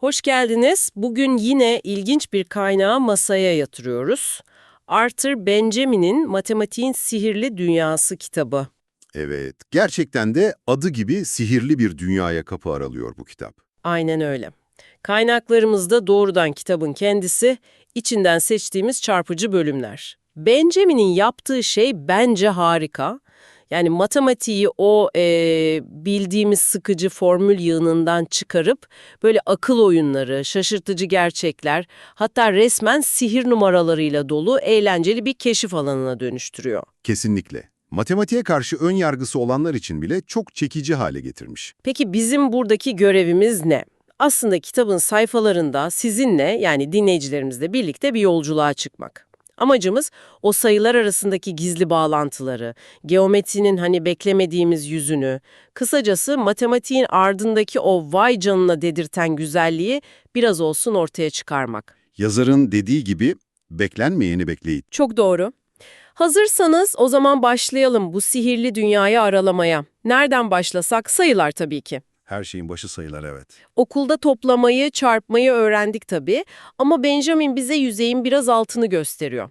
Hoş geldiniz. Bugün yine ilginç bir kaynağı masaya yatırıyoruz. Arthur Benjamin'in Matematiğin Sihirli Dünyası kitabı. Evet, gerçekten de adı gibi sihirli bir dünyaya kapı aralıyor bu kitap. Aynen öyle. Kaynaklarımızda doğrudan kitabın kendisi, içinden seçtiğimiz çarpıcı bölümler. Benjamin'in yaptığı şey bence harika. Yani matematiği o eee, bildiğimiz sıkıcı formül yığınından çıkarıp böyle akıl oyunları, şaşırtıcı gerçekler, hatta resmen sihir numaralarıyla dolu eğlenceli bir keşif alanına dönüştürüyor. Kesinlikle. Matematiğe karşı ön yargısı olanlar için bile çok çekici hale getirmiş. Peki bizim buradaki görevimiz ne? Aslında kitabın sayfalarında sizinle yani dinleyicilerimizle birlikte bir yolculuğa çıkmak. Amacımız o sayılar arasındaki gizli bağlantıları, geometrinin hani beklemediğimiz yüzünü, kısacası matematiğin ardındaki o vay canına dedirten güzelliği biraz olsun ortaya çıkarmak. Yazarın dediği gibi beklenmeyeni bekleyin. Çok doğru. Hazırsanız o zaman başlayalım bu sihirli dünyayı aralamaya. Nereden başlasak sayılar tabii ki. Her şeyin başı sayılar evet. Okulda toplamayı, çarpmayı öğrendik tabii ama Benjamin bize yüzeyin biraz altını gösteriyor.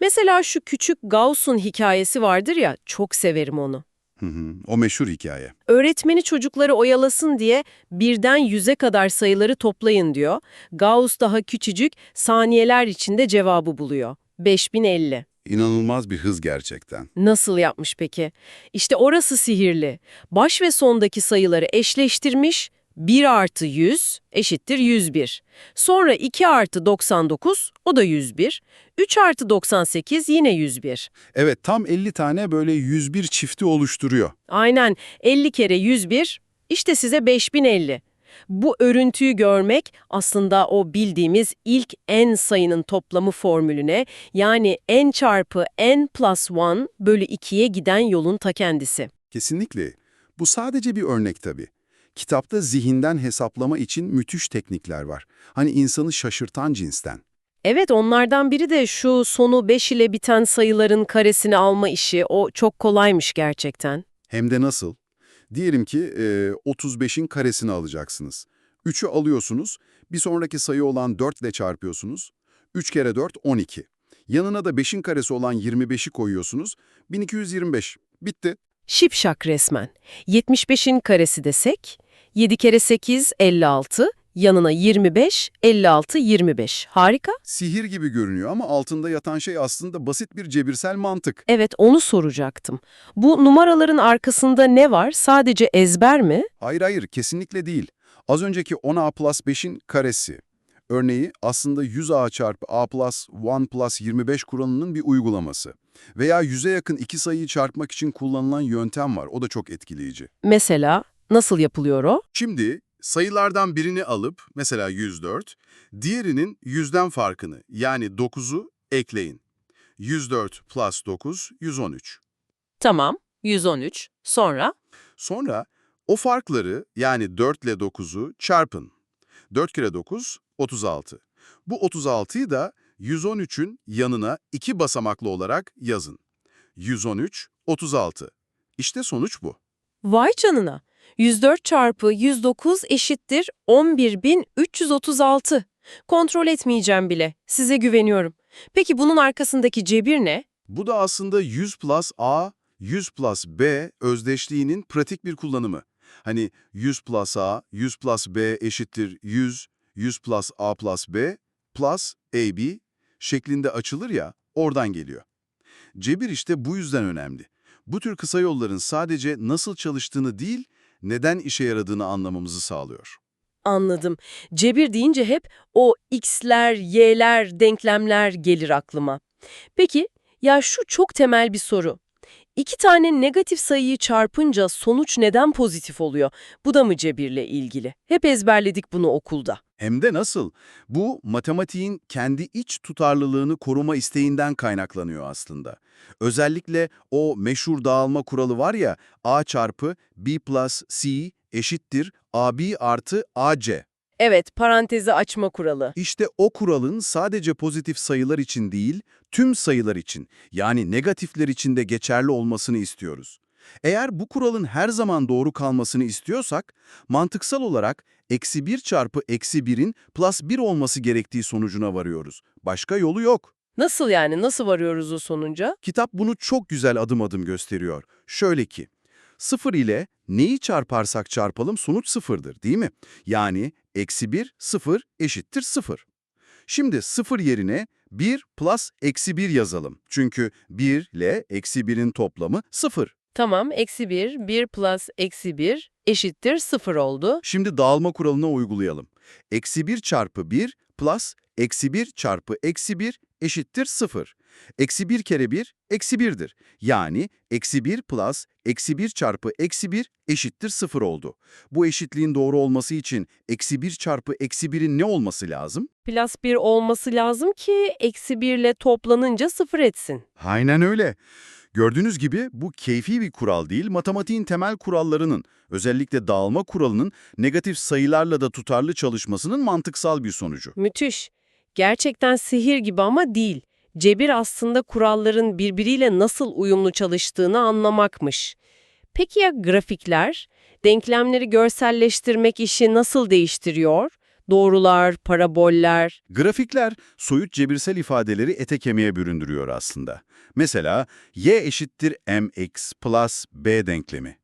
Mesela şu küçük Gauss'un hikayesi vardır ya, çok severim onu. Hı hı, o meşhur hikaye. Öğretmeni çocukları oyalasın diye birden yüze kadar sayıları toplayın diyor. Gauss daha küçücük, saniyeler içinde cevabı buluyor. 5050. İnanılmaz bir hız gerçekten. Nasıl yapmış peki? İşte orası sihirli. Baş ve sondaki sayıları eşleştirmiş, 1 artı 100 eşittir 101. Sonra 2 artı 99, o da 101. 3 artı 98 yine 101. Evet tam 50 tane böyle 101 çifti oluşturuyor. Aynen 50 kere 101, işte size 5050. Bu örüntüyü görmek aslında o bildiğimiz ilk n sayının toplamı formülüne yani n çarpı n plus 1 bölü 2'ye giden yolun ta kendisi. Kesinlikle. Bu sadece bir örnek tabii. Kitapta zihinden hesaplama için müthiş teknikler var. Hani insanı şaşırtan cinsten. Evet onlardan biri de şu sonu 5 ile biten sayıların karesini alma işi. O çok kolaymış gerçekten. Hem de nasıl? Diyelim ki e, 35'in karesini alacaksınız. 3'ü alıyorsunuz, bir sonraki sayı olan 4 ile çarpıyorsunuz. 3 kere 4, 12. Yanına da 5'in karesi olan 25'i koyuyorsunuz. 1225. Bitti. Şipşak resmen. 75'in karesi desek, 7 kere 8, 56, yanına 25, 56, 25. Harika. Sihir gibi görünüyor ama altında yatan şey aslında basit bir cebirsel mantık. Evet onu soracaktım. Bu numaraların arkasında ne var? Sadece ezber mi? Hayır hayır, kesinlikle değil. Az önceki 10a plus 5'in karesi. Örneği aslında 100a çarpı a plus 1 plus 25 kuralının bir uygulaması. Veya 100'e yakın iki sayıyı çarpmak için kullanılan yöntem var. O da çok etkileyici. Mesela nasıl yapılıyor o? Şimdi sayılardan birini alıp, mesela 104, diğerinin 100'den farkını yani 9'u ekleyin. 104 plus 9, 113. Tamam, 113. Sonra? Sonra o farkları yani 4 ile 9'u çarpın. 4 kere 9, 36. Bu 36'yı da 113'ün yanına iki basamaklı olarak yazın. 113, 36. İşte sonuç bu. Vay canına. 104 çarpı 109 eşittir 11.336. Kontrol etmeyeceğim bile. Size güveniyorum. Peki bunun arkasındaki cebir ne? Bu da aslında 100 plus A, 100 plus B özdeşliğinin pratik bir kullanımı. Hani 100 plus A, 100 plus B eşittir 100, 100 plus A plus B plus AB şeklinde açılır ya, oradan geliyor. Cebir işte bu yüzden önemli. Bu tür kısa yolların sadece nasıl çalıştığını değil, neden işe yaradığını anlamamızı sağlıyor. Anladım. Cebir deyince hep o x'ler, y'ler, denklemler gelir aklıma. Peki, ya şu çok temel bir soru. İki tane negatif sayıyı çarpınca sonuç neden pozitif oluyor? Bu da mı cebirle ilgili? Hep ezberledik bunu okulda. Hem de nasıl? Bu matematiğin kendi iç tutarlılığını koruma isteğinden kaynaklanıyor aslında. Özellikle o meşhur dağılma kuralı var ya, a çarpı b plus c eşittir ab artı ac. Evet, parantezi açma kuralı. İşte o kuralın sadece pozitif sayılar için değil, tüm sayılar için yani negatifler için de geçerli olmasını istiyoruz. Eğer bu kuralın her zaman doğru kalmasını istiyorsak, mantıksal olarak eksi 1 çarpı eksi 1'in plus 1 olması gerektiği sonucuna varıyoruz. Başka yolu yok. Nasıl yani? Nasıl varıyoruz o sonuca? Kitap bunu çok güzel adım adım gösteriyor. Şöyle ki, 0 ile neyi çarparsak çarpalım sonuç sıfırdır değil mi? Yani eksi 1, 0 eşittir 0. Şimdi 0 yerine 1 plus eksi 1 yazalım. Çünkü 1 ile eksi 1'in toplamı 0. Tamam, eksi 1, 1 plus eksi 1 eşittir 0 oldu. Şimdi dağılma kuralını uygulayalım. Eksi 1 çarpı 1 plus eksi 1 çarpı eksi 1 eşittir 0. Eksi 1 kere 1 eksi 1'dir. Yani eksi 1 plus eksi 1 çarpı eksi 1 eşittir 0 oldu. Bu eşitliğin doğru olması için eksi 1 çarpı eksi 1'in ne olması lazım? Plus 1 olması lazım ki eksi 1 ile toplanınca 0 etsin. Aynen öyle. Gördüğünüz gibi bu keyfi bir kural değil, matematiğin temel kurallarının, özellikle dağılma kuralının negatif sayılarla da tutarlı çalışmasının mantıksal bir sonucu. Müthiş. Gerçekten sihir gibi ama değil. Cebir aslında kuralların birbiriyle nasıl uyumlu çalıştığını anlamakmış. Peki ya grafikler? Denklemleri görselleştirmek işi nasıl değiştiriyor? Doğrular, paraboller. Grafikler soyut cebirsel ifadeleri ete kemiğe büründürüyor aslında. Mesela y eşittir mx plus b denklemi.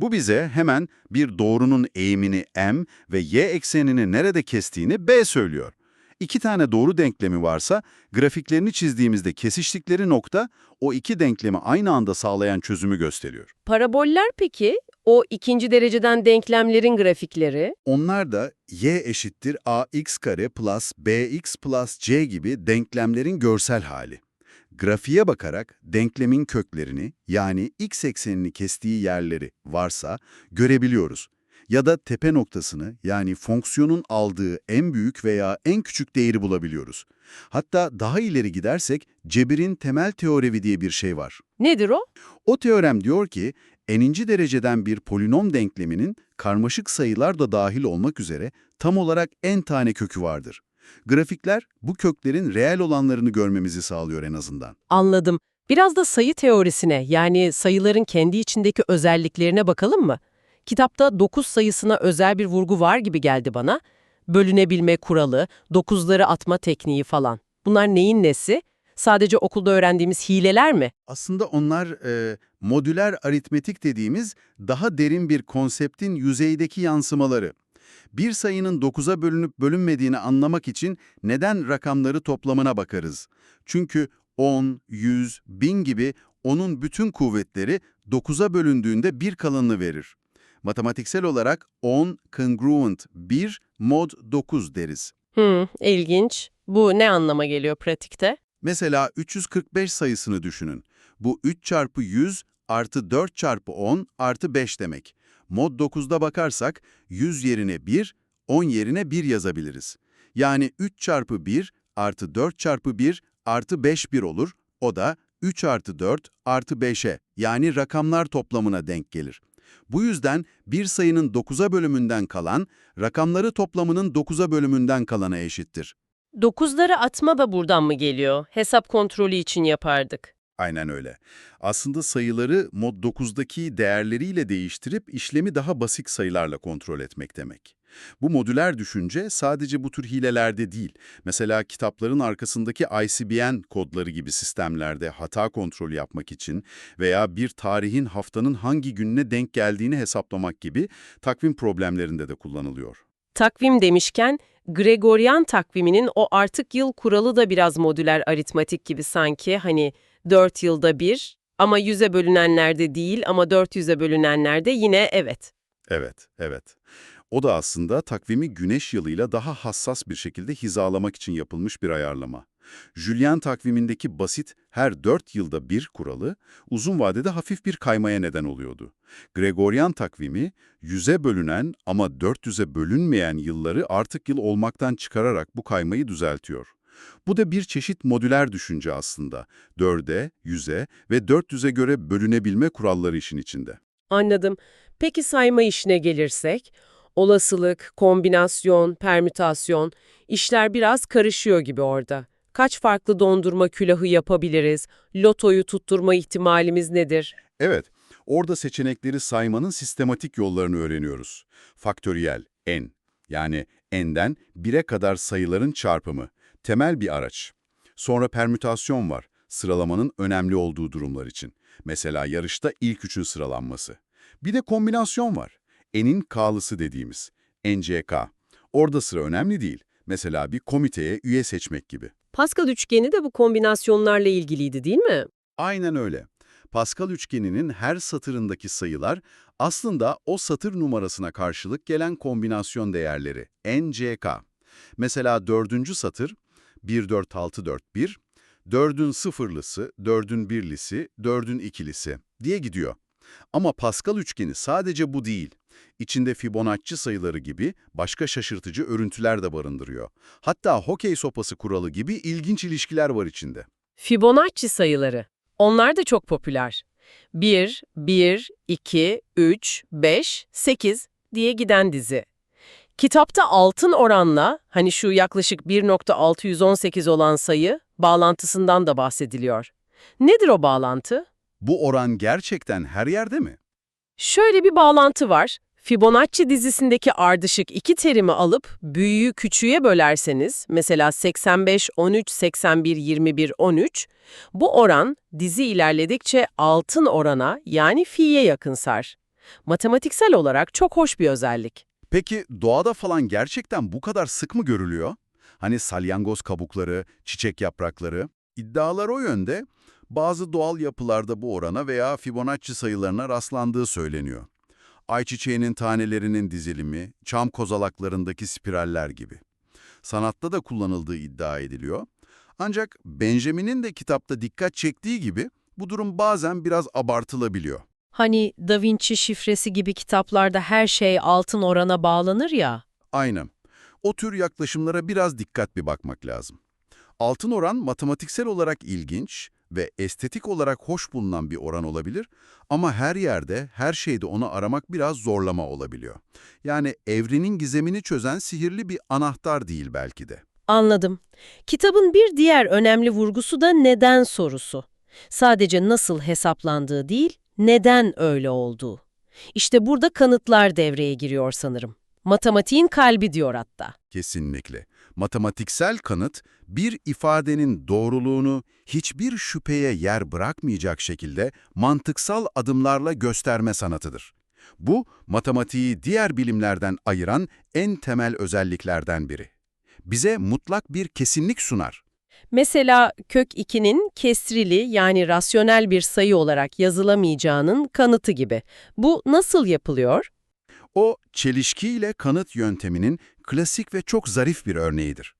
Bu bize hemen bir doğrunun eğimini m ve y eksenini nerede kestiğini b söylüyor. İki tane doğru denklemi varsa grafiklerini çizdiğimizde kesiştikleri nokta o iki denklemi aynı anda sağlayan çözümü gösteriyor. Paraboller peki? O ikinci dereceden denklemlerin grafikleri. Onlar da y eşittir ax kare plus bx plus c gibi denklemlerin görsel hali. Grafiğe bakarak denklemin köklerini yani x eksenini kestiği yerleri varsa görebiliyoruz. Ya da tepe noktasını yani fonksiyonun aldığı en büyük veya en küçük değeri bulabiliyoruz. Hatta daha ileri gidersek cebirin temel teoremi diye bir şey var. Nedir o? O teorem diyor ki, eninci dereceden bir polinom denkleminin karmaşık sayılar da dahil olmak üzere tam olarak n tane kökü vardır. Grafikler bu köklerin reel olanlarını görmemizi sağlıyor en azından. Anladım. Biraz da sayı teorisine yani sayıların kendi içindeki özelliklerine bakalım mı? Kitapta 9 sayısına özel bir vurgu var gibi geldi bana. Bölünebilme kuralı, dokuzları atma tekniği falan. Bunlar neyin nesi? Sadece okulda öğrendiğimiz hileler mi? Aslında onlar e, modüler aritmetik dediğimiz daha derin bir konseptin yüzeydeki yansımaları. Bir sayının 9'a bölünüp bölünmediğini anlamak için neden rakamları toplamına bakarız. Çünkü 10, 100, 1000 gibi onun bütün kuvvetleri 9'a bölündüğünde bir kalanını verir. Matematiksel olarak 10 congruent 1 mod 9 deriz. Hmm, ilginç. Bu ne anlama geliyor pratikte? Mesela 345 sayısını düşünün. Bu 3 çarpı 100 artı 4 çarpı 10 artı 5 demek. Mod 9'da bakarsak 100 yerine 1, 10 yerine 1 yazabiliriz. Yani 3 çarpı 1 artı 4 çarpı 1 artı 5 1 olur. O da 3 artı 4 artı 5'e yani rakamlar toplamına denk gelir. Bu yüzden bir sayının 9'a bölümünden kalan, rakamları toplamının 9'a bölümünden kalana eşittir. Dokuzları atma da buradan mı geliyor? Hesap kontrolü için yapardık. Aynen öyle. Aslında sayıları mod 9'daki değerleriyle değiştirip işlemi daha basit sayılarla kontrol etmek demek. Bu modüler düşünce sadece bu tür hilelerde değil, mesela kitapların arkasındaki ICBN kodları gibi sistemlerde hata kontrolü yapmak için veya bir tarihin haftanın hangi gününe denk geldiğini hesaplamak gibi takvim problemlerinde de kullanılıyor. Takvim demişken, Gregorian takviminin o artık yıl kuralı da biraz modüler aritmatik gibi sanki. Hani 4 yılda bir ama 100'e bölünenlerde değil ama 400'e bölünenlerde yine evet. Evet, evet. O da aslında takvimi güneş yılıyla daha hassas bir şekilde hizalamak için yapılmış bir ayarlama. Julian takvimindeki basit her 4 yılda bir kuralı uzun vadede hafif bir kaymaya neden oluyordu. Gregorian takvimi 100'e bölünen ama 400'e bölünmeyen yılları artık yıl olmaktan çıkararak bu kaymayı düzeltiyor. Bu da bir çeşit modüler düşünce aslında. 4'e, 100'e ve 400'e göre bölünebilme kuralları işin içinde. Anladım. Peki sayma işine gelirsek, olasılık, kombinasyon, permütasyon, işler biraz karışıyor gibi orada. Kaç farklı dondurma külahı yapabiliriz? Lotoyu tutturma ihtimalimiz nedir? Evet, orada seçenekleri saymanın sistematik yollarını öğreniyoruz. Faktöriyel, n, Yani n'den 1'e kadar sayıların çarpımı. Temel bir araç. Sonra permütasyon var. Sıralamanın önemli olduğu durumlar için. Mesela yarışta ilk üçün sıralanması. Bir de kombinasyon var. N'in K'lısı dediğimiz. NCK. Orada sıra önemli değil. Mesela bir komiteye üye seçmek gibi. Pascal üçgeni de bu kombinasyonlarla ilgiliydi değil mi? Aynen öyle. Pascal üçgeninin her satırındaki sayılar aslında o satır numarasına karşılık gelen kombinasyon değerleri NCK. Mesela dördüncü satır 1, 4, 6, 4, 1, 4'ün sıfırlısı, 4'ün birlisi, 4'ün ikilisi diye gidiyor. Ama Pascal üçgeni sadece bu değil. İçinde Fibonacci sayıları gibi başka şaşırtıcı örüntüler de barındırıyor. Hatta hokey sopası kuralı gibi ilginç ilişkiler var içinde. Fibonacci sayıları. Onlar da çok popüler. 1, 1, 2, 3, 5, 8 diye giden dizi. Kitapta altın oranla, hani şu yaklaşık 1.618 olan sayı, bağlantısından da bahsediliyor. Nedir o bağlantı? Bu oran gerçekten her yerde mi? Şöyle bir bağlantı var. Fibonacci dizisindeki ardışık iki terimi alıp büyüğü küçüğe bölerseniz, mesela 85, 13, 81, 21, 13, bu oran dizi ilerledikçe altın orana yani fi'ye yakınsar. Matematiksel olarak çok hoş bir özellik. Peki doğada falan gerçekten bu kadar sık mı görülüyor? Hani salyangoz kabukları, çiçek yaprakları. İddialar o yönde. Bazı doğal yapılarda bu orana veya Fibonacci sayılarına rastlandığı söyleniyor. Ayçiçeğinin tanelerinin dizilimi, çam kozalaklarındaki spiraller gibi. Sanatta da kullanıldığı iddia ediliyor. Ancak Benjamin'in de kitapta dikkat çektiği gibi bu durum bazen biraz abartılabiliyor. Hani Da Vinci şifresi gibi kitaplarda her şey altın orana bağlanır ya. Aynen. O tür yaklaşımlara biraz dikkatli bakmak lazım. Altın oran matematiksel olarak ilginç ve estetik olarak hoş bulunan bir oran olabilir ama her yerde, her şeyde onu aramak biraz zorlama olabiliyor. Yani evrenin gizemini çözen sihirli bir anahtar değil belki de. Anladım. Kitabın bir diğer önemli vurgusu da neden sorusu. Sadece nasıl hesaplandığı değil, neden öyle olduğu. İşte burada kanıtlar devreye giriyor sanırım. Matematiğin kalbi diyor hatta. Kesinlikle. Matematiksel kanıt, bir ifadenin doğruluğunu hiçbir şüpheye yer bırakmayacak şekilde mantıksal adımlarla gösterme sanatıdır. Bu, matematiği diğer bilimlerden ayıran en temel özelliklerden biri. Bize mutlak bir kesinlik sunar. Mesela kök 2'nin kesrili yani rasyonel bir sayı olarak yazılamayacağının kanıtı gibi. Bu nasıl yapılıyor? O, çelişkiyle kanıt yönteminin klasik ve çok zarif bir örneğidir.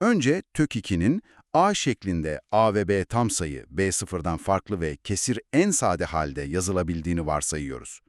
Önce tök 2'nin A şeklinde A ve B tam sayı, B sıfırdan farklı ve kesir en sade halde yazılabildiğini varsayıyoruz.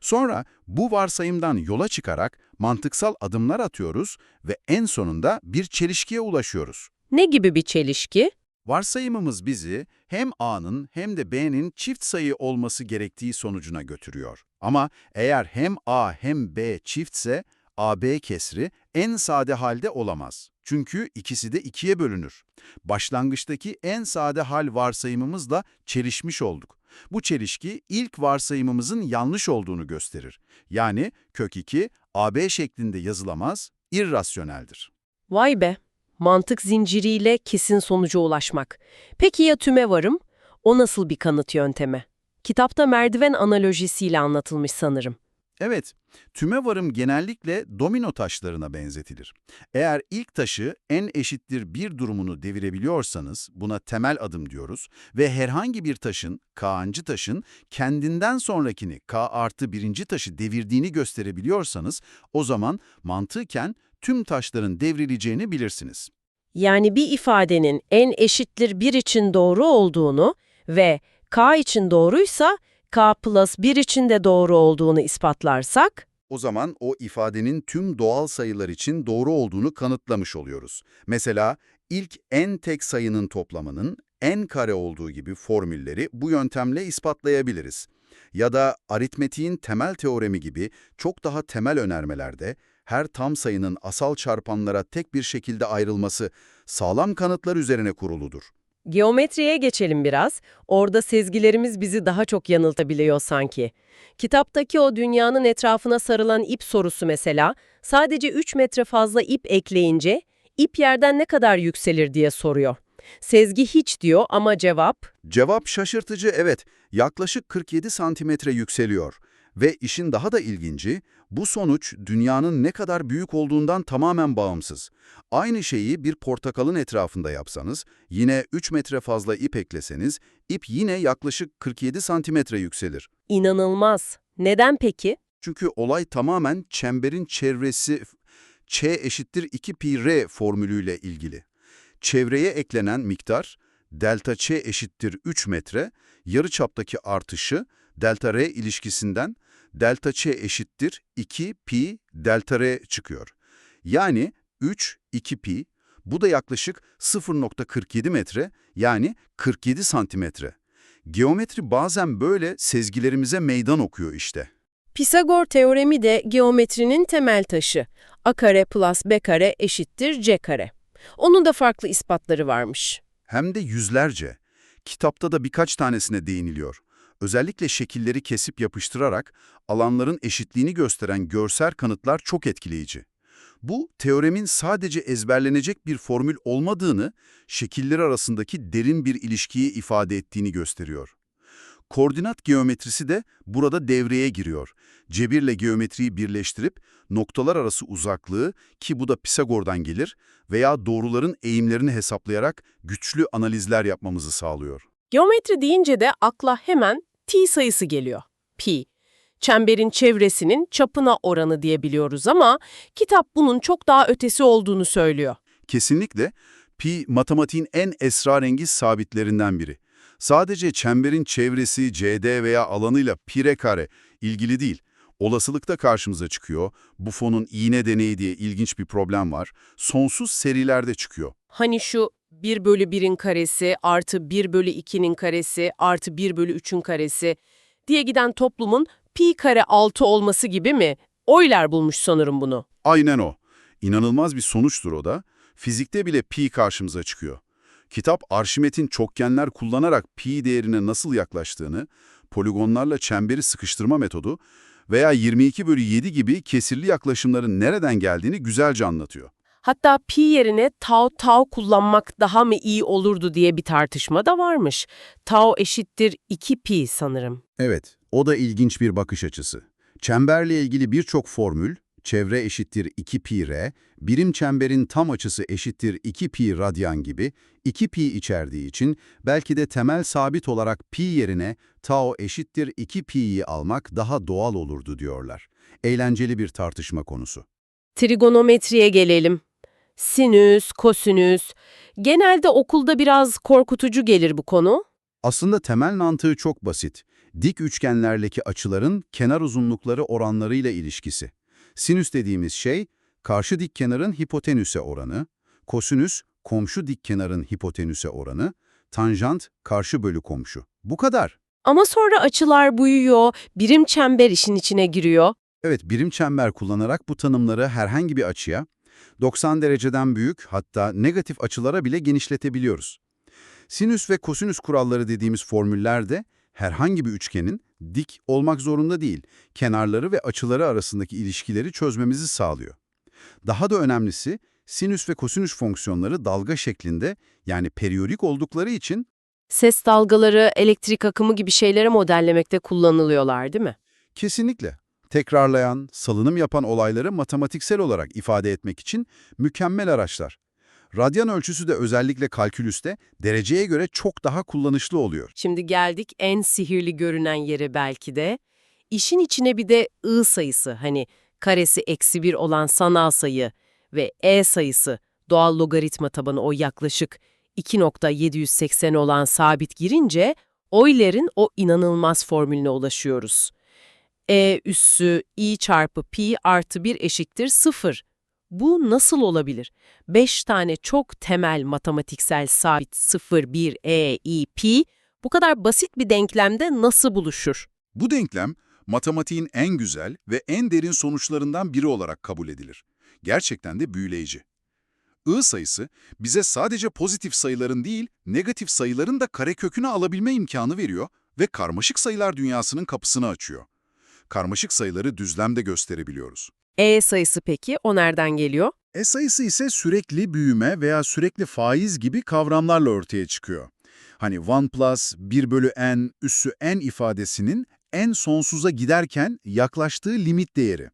Sonra bu varsayımdan yola çıkarak mantıksal adımlar atıyoruz ve en sonunda bir çelişkiye ulaşıyoruz. Ne gibi bir çelişki? Varsayımımız bizi hem A'nın hem de B'nin çift sayı olması gerektiği sonucuna götürüyor. Ama eğer hem A hem B çiftse AB kesri en sade halde olamaz. Çünkü ikisi de ikiye bölünür. Başlangıçtaki en sade hal varsayımımızla çelişmiş olduk. Bu çelişki ilk varsayımımızın yanlış olduğunu gösterir. Yani kök 2 AB şeklinde yazılamaz, irrasyoneldir. Vay be! Mantık zinciriyle kesin sonuca ulaşmak. Peki ya tüme varım? O nasıl bir kanıt yöntemi? Kitapta merdiven analojisiyle anlatılmış sanırım. Evet, tüme varım genellikle domino taşlarına benzetilir. Eğer ilk taşı en eşittir bir durumunu devirebiliyorsanız buna temel adım diyoruz ve herhangi bir taşın, k'ancı taşın kendinden sonrakini k artı birinci taşı devirdiğini gösterebiliyorsanız o zaman mantıken tüm taşların devrileceğini bilirsiniz. Yani bir ifadenin en eşittir 1 için doğru olduğunu ve k için doğruysa k plus 1 için de doğru olduğunu ispatlarsak, O zaman o ifadenin tüm doğal sayılar için doğru olduğunu kanıtlamış oluyoruz. Mesela ilk n tek sayının toplamının n kare olduğu gibi formülleri bu yöntemle ispatlayabiliriz. Ya da aritmetiğin temel teoremi gibi çok daha temel önermelerde her tam sayının asal çarpanlara tek bir şekilde ayrılması sağlam kanıtlar üzerine kuruludur. Geometriye geçelim biraz. Orada sezgilerimiz bizi daha çok yanıltabiliyor sanki. Kitaptaki o dünyanın etrafına sarılan ip sorusu mesela, sadece 3 metre fazla ip ekleyince ip yerden ne kadar yükselir diye soruyor. Sezgi hiç diyor ama cevap Cevap şaşırtıcı evet. Yaklaşık 47 santimetre yükseliyor. Ve işin daha da ilginci, bu sonuç dünyanın ne kadar büyük olduğundan tamamen bağımsız. Aynı şeyi bir portakalın etrafında yapsanız, yine 3 metre fazla ip ekleseniz, ip yine yaklaşık 47 santimetre yükselir. inanılmaz. Neden peki? Çünkü olay tamamen çemberin çevresi ç eşittir 2 pi r formülüyle ilgili. Çevreye eklenen miktar delta ç eşittir 3 metre, yarıçaptaki artışı delta r ilişkisinden delta ç eşittir 2 pi delta r çıkıyor. Yani 3 2 pi bu da yaklaşık 0.47 metre yani 47 santimetre. Geometri bazen böyle sezgilerimize meydan okuyor işte. Pisagor teoremi de geometrinin temel taşı. A kare plus B kare eşittir C kare. Onun da farklı ispatları varmış. Hem de yüzlerce. Kitapta da birkaç tanesine değiniliyor. Özellikle şekilleri kesip yapıştırarak alanların eşitliğini gösteren görsel kanıtlar çok etkileyici. Bu, teoremin sadece ezberlenecek bir formül olmadığını, şekiller arasındaki derin bir ilişkiyi ifade ettiğini gösteriyor. Koordinat geometrisi de burada devreye giriyor. Cebirle geometriyi birleştirip noktalar arası uzaklığı ki bu da Pisagor'dan gelir veya doğruların eğimlerini hesaplayarak güçlü analizler yapmamızı sağlıyor. Geometri deyince de akla hemen t sayısı geliyor. Pi. Çemberin çevresinin çapına oranı diyebiliyoruz ama kitap bunun çok daha ötesi olduğunu söylüyor. Kesinlikle pi matematiğin en esrarengiz sabitlerinden biri. Sadece çemberin çevresi, CD veya alanıyla pi kare ilgili değil. Olasılıkta karşımıza çıkıyor. Buffon'un iğne deneyi diye ilginç bir problem var. Sonsuz serilerde çıkıyor. Hani şu 1 bölü 1'in karesi artı 1 bölü 2'nin karesi artı 1 bölü 3'ün karesi diye giden toplumun pi kare 6 olması gibi mi? Euler bulmuş sanırım bunu. Aynen o. İnanılmaz bir sonuçtur o da. Fizikte bile pi karşımıza çıkıyor. Kitap Arşimet'in çokgenler kullanarak pi değerine nasıl yaklaştığını, poligonlarla çemberi sıkıştırma metodu veya 22 bölü 7 gibi kesirli yaklaşımların nereden geldiğini güzelce anlatıyor. Hatta pi yerine tau tau kullanmak daha mı iyi olurdu diye bir tartışma da varmış. Tau eşittir 2 pi sanırım. Evet, o da ilginç bir bakış açısı. Çemberle ilgili birçok formül, çevre eşittir 2 pi r, birim çemberin tam açısı eşittir 2 pi radyan gibi 2 pi içerdiği için belki de temel sabit olarak pi yerine tau eşittir 2 pi'yi almak daha doğal olurdu diyorlar. Eğlenceli bir tartışma konusu. Trigonometriye gelelim. Sinüs, kosinüs. Genelde okulda biraz korkutucu gelir bu konu. Aslında temel mantığı çok basit. Dik üçgenlerdeki açıların kenar uzunlukları oranlarıyla ilişkisi. Sinüs dediğimiz şey, karşı dik kenarın hipotenüse oranı, kosinüs, komşu dik kenarın hipotenüse oranı, tanjant, karşı bölü komşu. Bu kadar. Ama sonra açılar buyuyor, birim çember işin içine giriyor. Evet, birim çember kullanarak bu tanımları herhangi bir açıya, 90 dereceden büyük hatta negatif açılara bile genişletebiliyoruz. Sinüs ve kosinüs kuralları dediğimiz formüller de herhangi bir üçgenin dik olmak zorunda değil, kenarları ve açıları arasındaki ilişkileri çözmemizi sağlıyor. Daha da önemlisi, sinüs ve kosinüs fonksiyonları dalga şeklinde yani periyodik oldukları için Ses dalgaları, elektrik akımı gibi şeyleri modellemekte kullanılıyorlar değil mi? kesinlikle tekrarlayan, salınım yapan olayları matematiksel olarak ifade etmek için mükemmel araçlar. Radyan ölçüsü de özellikle kalkülüste dereceye göre çok daha kullanışlı oluyor. Şimdi geldik en sihirli görünen yere belki de. İşin içine bir de I sayısı hani karesi eksi 1 olan sanal sayı ve E sayısı doğal logaritma tabanı o yaklaşık 2.780 olan sabit girince Euler'in o inanılmaz formülüne ulaşıyoruz. E üssü i çarpı pi artı 1 eşittir 0. Bu nasıl olabilir? 5 tane çok temel matematiksel sabit 0, 1, e, i, pi bu kadar basit bir denklemde nasıl buluşur? Bu denklem, matematiğin en güzel ve en derin sonuçlarından biri olarak kabul edilir. Gerçekten de büyüleyici. I sayısı bize sadece pozitif sayıların değil, negatif sayıların da karekökünü alabilme imkanı veriyor ve karmaşık sayılar dünyasının kapısını açıyor. Karmaşık sayıları düzlemde gösterebiliyoruz. E sayısı peki o nereden geliyor? E sayısı ise sürekli büyüme veya sürekli faiz gibi kavramlarla ortaya çıkıyor. Hani 1 plus 1 bölü n üssü n ifadesinin en sonsuza giderken yaklaştığı limit değeri.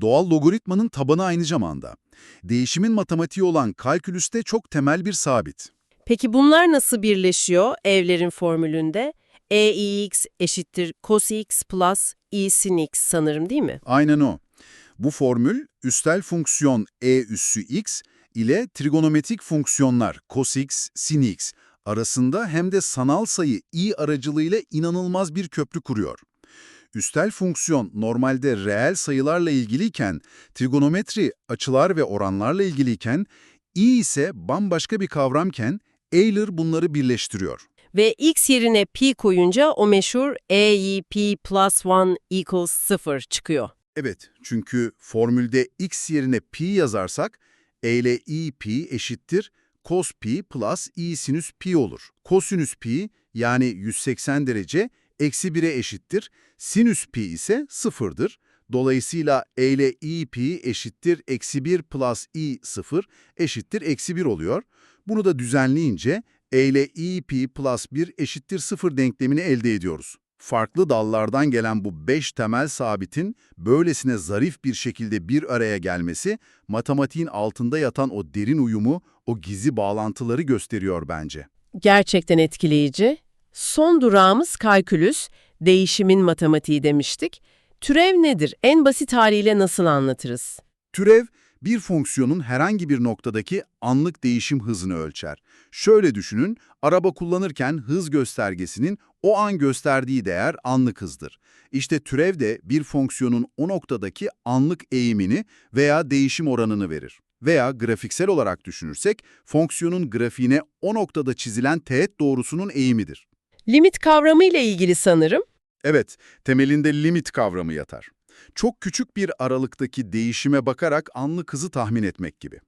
Doğal logaritmanın tabanı aynı zamanda. Değişimin matematiği olan kalkülüste çok temel bir sabit. Peki bunlar nasıl birleşiyor evlerin formülünde? EIX eşittir cos x plus i sin x sanırım değil mi? Aynen o. Bu formül, üstel fonksiyon e üssü x ile trigonometrik fonksiyonlar cos x, sin x arasında hem de sanal sayı i aracılığıyla inanılmaz bir köprü kuruyor. Üstel fonksiyon normalde reel sayılarla ilgiliyken, trigonometri açılar ve oranlarla ilgiliyken, i ise bambaşka bir kavramken, Euler bunları birleştiriyor. Ve x yerine pi koyunca o meşhur EIP plus 1 equals 0 çıkıyor. Evet, çünkü formülde x yerine pi yazarsak, e ile i pi eşittir cos pi plus i sinüs pi olur. Kosinüs pi yani 180 derece eksi 1'e eşittir. Sinüs pi ise sıfırdır. Dolayısıyla e ile i pi eşittir eksi 1 plus i sıfır eşittir eksi 1 oluyor. Bunu da düzenleyince e ile pi plus 1 eşittir 0 denklemini elde ediyoruz. Farklı dallardan gelen bu 5 temel sabitin böylesine zarif bir şekilde bir araya gelmesi, matematiğin altında yatan o derin uyumu, o gizli bağlantıları gösteriyor bence. Gerçekten etkileyici. Son durağımız kalkülüs, değişimin matematiği demiştik. Türev nedir? En basit haliyle nasıl anlatırız? Türev, bir fonksiyonun herhangi bir noktadaki anlık değişim hızını ölçer. Şöyle düşünün, araba kullanırken hız göstergesinin o an gösterdiği değer anlık hızdır. İşte türev de bir fonksiyonun o noktadaki anlık eğimini veya değişim oranını verir. Veya grafiksel olarak düşünürsek, fonksiyonun grafiğine o noktada çizilen teğet doğrusunun eğimidir. Limit kavramı ile ilgili sanırım. Evet, temelinde limit kavramı yatar. Çok küçük bir aralıktaki değişime bakarak anlık hızı tahmin etmek gibi.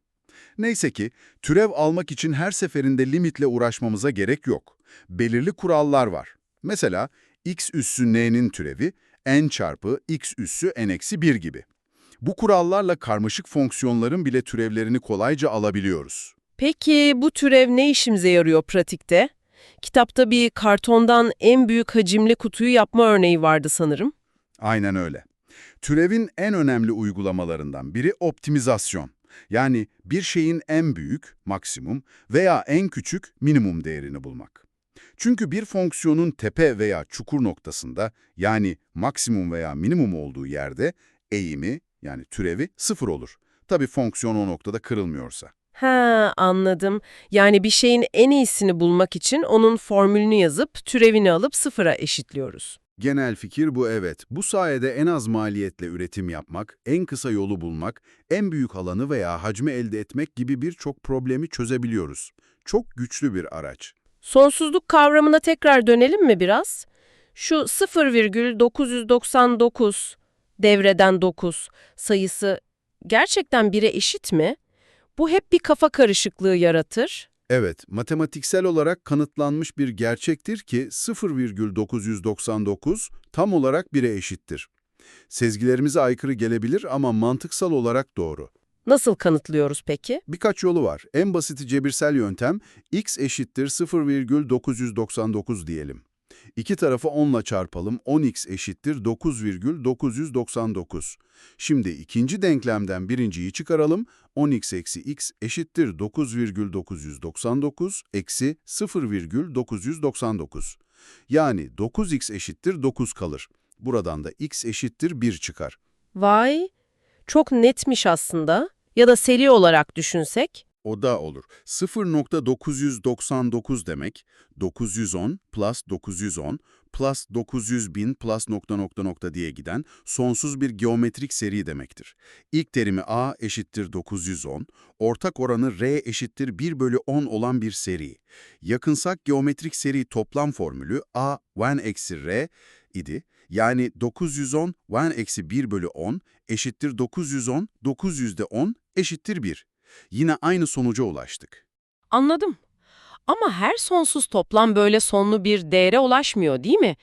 Neyse ki, türev almak için her seferinde limitle uğraşmamıza gerek yok. Belirli kurallar var. Mesela, x üssü n'nin türevi, n çarpı x üssü n-1 gibi. Bu kurallarla karmaşık fonksiyonların bile türevlerini kolayca alabiliyoruz. Peki bu türev ne işimize yarıyor pratikte? Kitapta bir kartondan en büyük hacimli kutuyu yapma örneği vardı sanırım. Aynen öyle. Türevin en önemli uygulamalarından biri optimizasyon. Yani bir şeyin en büyük, maksimum veya en küçük, minimum değerini bulmak. Çünkü bir fonksiyonun tepe veya çukur noktasında, yani maksimum veya minimum olduğu yerde, eğimi, yani türevi sıfır olur. Tabii fonksiyon o noktada kırılmıyorsa. Ha anladım. Yani bir şeyin en iyisini bulmak için onun formülünü yazıp türevini alıp sıfıra eşitliyoruz. Genel fikir bu evet. Bu sayede en az maliyetle üretim yapmak, en kısa yolu bulmak, en büyük alanı veya hacmi elde etmek gibi birçok problemi çözebiliyoruz. Çok güçlü bir araç. Sonsuzluk kavramına tekrar dönelim mi biraz? Şu 0,999 devreden 9 sayısı gerçekten 1'e eşit mi? Bu hep bir kafa karışıklığı yaratır. Evet, matematiksel olarak kanıtlanmış bir gerçektir ki 0,999 tam olarak 1'e eşittir. Sezgilerimize aykırı gelebilir ama mantıksal olarak doğru. Nasıl kanıtlıyoruz peki? Birkaç yolu var. En basiti cebirsel yöntem x eşittir 0,999 diyelim. İki tarafı 10 ile çarpalım. 10x eşittir 9,999. Şimdi ikinci denklemden birinciyi çıkaralım. 10x eksi x eşittir 9,999 eksi 0,999. Yani 9x eşittir 9 kalır. Buradan da x eşittir 1 çıkar. Vay, çok netmiş aslında. Ya da seri olarak düşünsek. O da olur. 0.999 demek 910 plus 910 plus 900 bin plus nokta nokta nokta diye giden sonsuz bir geometrik seri demektir. İlk terimi a eşittir 910, ortak oranı r eşittir 1 bölü 10 olan bir seri. Yakınsak geometrik seri toplam formülü a 1 eksi r idi. Yani 910 1 eksi 1 bölü 10 eşittir 910, 900'de 10 eşittir 1. Yine aynı sonuca ulaştık. Anladım. Ama her sonsuz toplam böyle sonlu bir değere ulaşmıyor değil mi?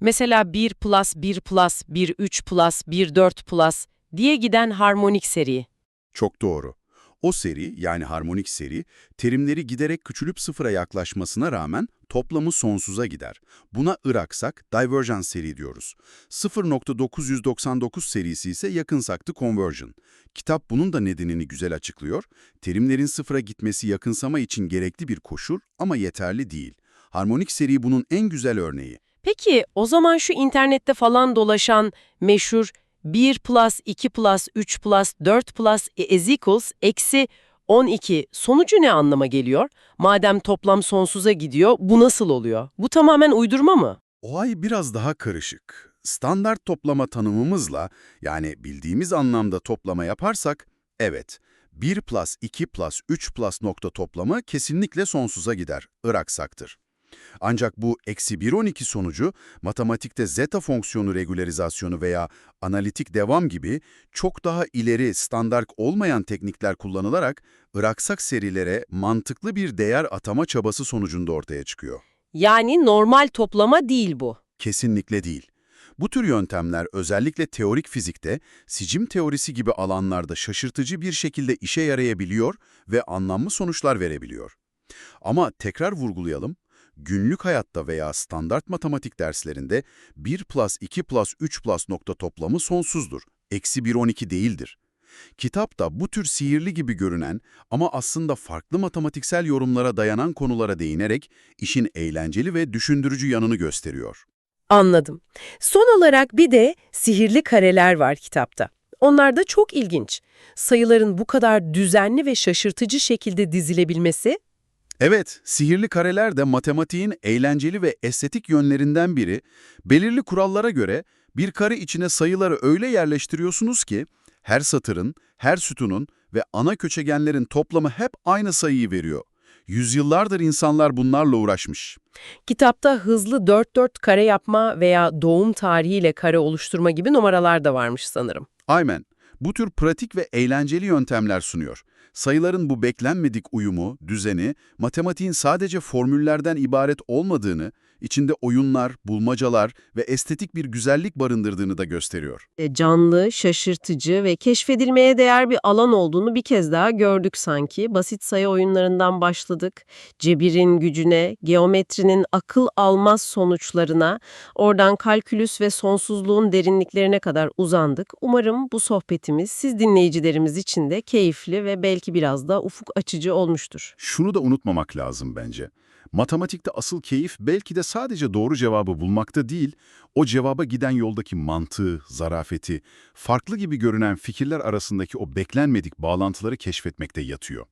Mesela 1 plus 1 plus 1 3 plus 1 4 plus diye giden harmonik seri. Çok doğru. O seri yani harmonik seri terimleri giderek küçülüp sıfıra yaklaşmasına rağmen toplamı sonsuza gider. Buna ıraksak divergence seri diyoruz. 0.999 serisi ise yakınsaktı conversion. Kitap bunun da nedenini güzel açıklıyor. Terimlerin sıfıra gitmesi yakınsama için gerekli bir koşul ama yeterli değil. Harmonik seri bunun en güzel örneği. Peki o zaman şu internette falan dolaşan meşhur 1 plus 2 plus 3 plus 4 plus is equals eksi 12 sonucu ne anlama geliyor? Madem toplam sonsuza gidiyor bu nasıl oluyor? Bu tamamen uydurma mı? Olay biraz daha karışık. Standart toplama tanımımızla, yani bildiğimiz anlamda toplama yaparsak, evet, 1 plus 2 plus 3 plus nokta toplamı kesinlikle sonsuza gider, ıraksaktır. Ancak bu eksi 1-12 sonucu matematikte zeta fonksiyonu regülarizasyonu veya analitik devam gibi çok daha ileri standart olmayan teknikler kullanılarak ıraksak serilere mantıklı bir değer atama çabası sonucunda ortaya çıkıyor. Yani normal toplama değil bu. Kesinlikle değil. Bu tür yöntemler özellikle teorik fizikte, sicim teorisi gibi alanlarda şaşırtıcı bir şekilde işe yarayabiliyor ve anlamlı sonuçlar verebiliyor. Ama tekrar vurgulayalım, günlük hayatta veya standart matematik derslerinde 1 plus 2 plus 3 plus nokta toplamı sonsuzdur. Eksi 1 12 değildir. Kitapta bu tür sihirli gibi görünen ama aslında farklı matematiksel yorumlara dayanan konulara değinerek işin eğlenceli ve düşündürücü yanını gösteriyor. Anladım. Son olarak bir de sihirli kareler var kitapta. Onlar da çok ilginç. Sayıların bu kadar düzenli ve şaşırtıcı şekilde dizilebilmesi Evet, sihirli kareler de matematiğin eğlenceli ve estetik yönlerinden biri. Belirli kurallara göre bir kare içine sayıları öyle yerleştiriyorsunuz ki her satırın, her sütunun ve ana köşegenlerin toplamı hep aynı sayıyı veriyor. Yüzyıllardır insanlar bunlarla uğraşmış. Kitapta hızlı 4-4 kare yapma veya doğum tarihiyle kare oluşturma gibi numaralar da varmış sanırım. Aynen. Bu tür pratik ve eğlenceli yöntemler sunuyor. Sayıların bu beklenmedik uyumu, düzeni, matematiğin sadece formüllerden ibaret olmadığını, içinde oyunlar, bulmacalar ve estetik bir güzellik barındırdığını da gösteriyor. E, Canlı, şaşırtıcı ve keşfedilmeye değer bir alan olduğunu bir kez daha gördük sanki. Basit sayı oyunlarından başladık. Cebirin gücüne, geometrinin akıl almaz sonuçlarına, oradan kalkülüs ve sonsuzluğun derinliklerine kadar uzandık. Umarım bu sohbetimiz siz dinleyicilerimiz için de keyifli ve belki biraz da ufuk açıcı olmuştur. Şunu da unutmamak lazım bence. Matematikte asıl keyif belki de sadece doğru cevabı bulmakta değil, o cevaba giden yoldaki mantığı, zarafeti, farklı gibi görünen fikirler arasındaki o beklenmedik bağlantıları keşfetmekte yatıyor.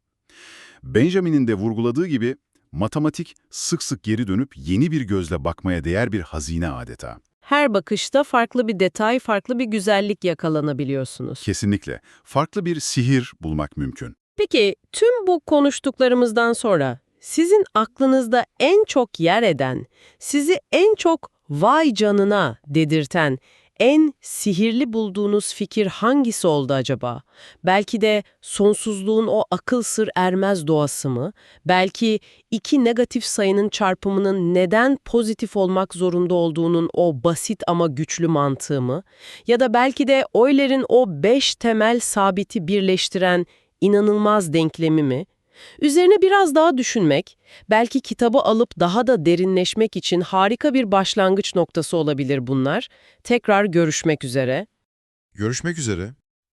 Benjamin'in de vurguladığı gibi, matematik sık sık geri dönüp yeni bir gözle bakmaya değer bir hazine adeta. Her bakışta farklı bir detay, farklı bir güzellik yakalanabiliyorsunuz. Kesinlikle. Farklı bir sihir bulmak mümkün. Peki tüm bu konuştuklarımızdan sonra sizin aklınızda en çok yer eden, sizi en çok vay canına dedirten, en sihirli bulduğunuz fikir hangisi oldu acaba? Belki de sonsuzluğun o akıl sır ermez doğası mı? Belki iki negatif sayının çarpımının neden pozitif olmak zorunda olduğunun o basit ama güçlü mantığı mı? Ya da belki de Euler'in o beş temel sabiti birleştiren inanılmaz denklemi mi? Üzerine biraz daha düşünmek, belki kitabı alıp daha da derinleşmek için harika bir başlangıç noktası olabilir bunlar. Tekrar görüşmek üzere. Görüşmek üzere.